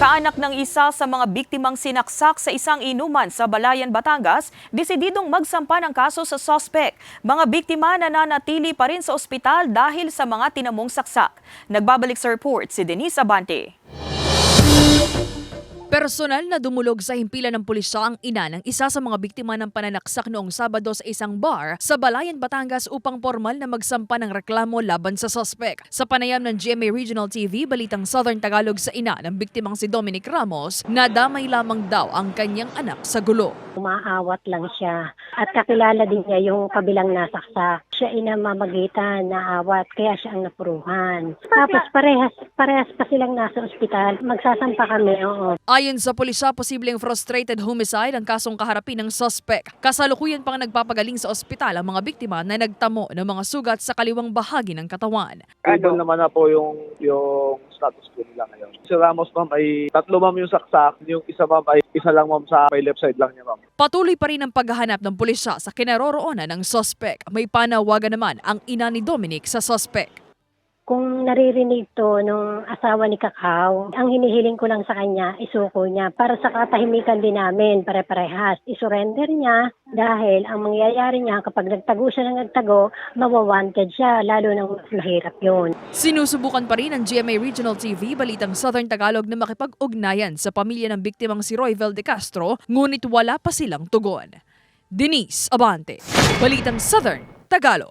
Kaanak ng isa sa mga biktimang sinaksak sa isang inuman sa Balayan, Batangas, desididong magsampa ng kaso sa sospek. Mga biktima nananatili pa rin sa ospital dahil sa mga tinamong saksak. Nagbabalik sa report si Denise Abante. Personal na dumulog sa himpilan ng pulisya ang ina ng isa sa mga biktima ng pananaksak noong Sabado sa isang bar sa Balayan, Batangas upang formal na magsampa ng reklamo laban sa sospek. Sa panayam ng GMA Regional TV, balitang Southern Tagalog sa ina ng biktimang si Dominic Ramos, nadamay lamang daw ang kanyang anak sa gulo. Umaawat lang siya. At kakilala din niya yung kabilang nasaksak. Siya ay namamagitan na awat, kaya siya ang napuruhan. Tapos parehas, parehas pa silang nasa ospital. Magsasampa kami, oo. Ayon sa pulisya, posibleng frustrated homicide ang kasong kaharapin ng suspect. Kasalukuyan pang nagpapagaling sa ospital ang mga biktima na nagtamo ng mga sugat sa kaliwang bahagi ng katawan. Stable naman na po yung yung status ko nila ngayon. Si Ramos ma'am ay tatlo ma'am yung saksak, yung isa ma'am ay isa lang ma'am sa may left side lang niya ma'am. Patuloy pa rin ang paghahanap ng pulisya sa kinaroroonan ng suspect. May panawagan naman ang ina ni Dominic sa suspect. Kung naririnig to nung asawa ni Kakao, ang hinihiling ko lang sa kanya, isuko niya para sa katahimikan din namin, pare-parehas. Isurrender niya dahil ang mangyayari niya kapag nagtago siya ng nagtago, mawawanted siya, lalo nang mas mahirap yun. Sinusubukan pa rin ng GMA Regional TV balitang Southern Tagalog na makipag-ugnayan sa pamilya ng biktimang si Royvel de Castro, ngunit wala pa silang tugon. Denise Abante, Balitang Southern Tagalog.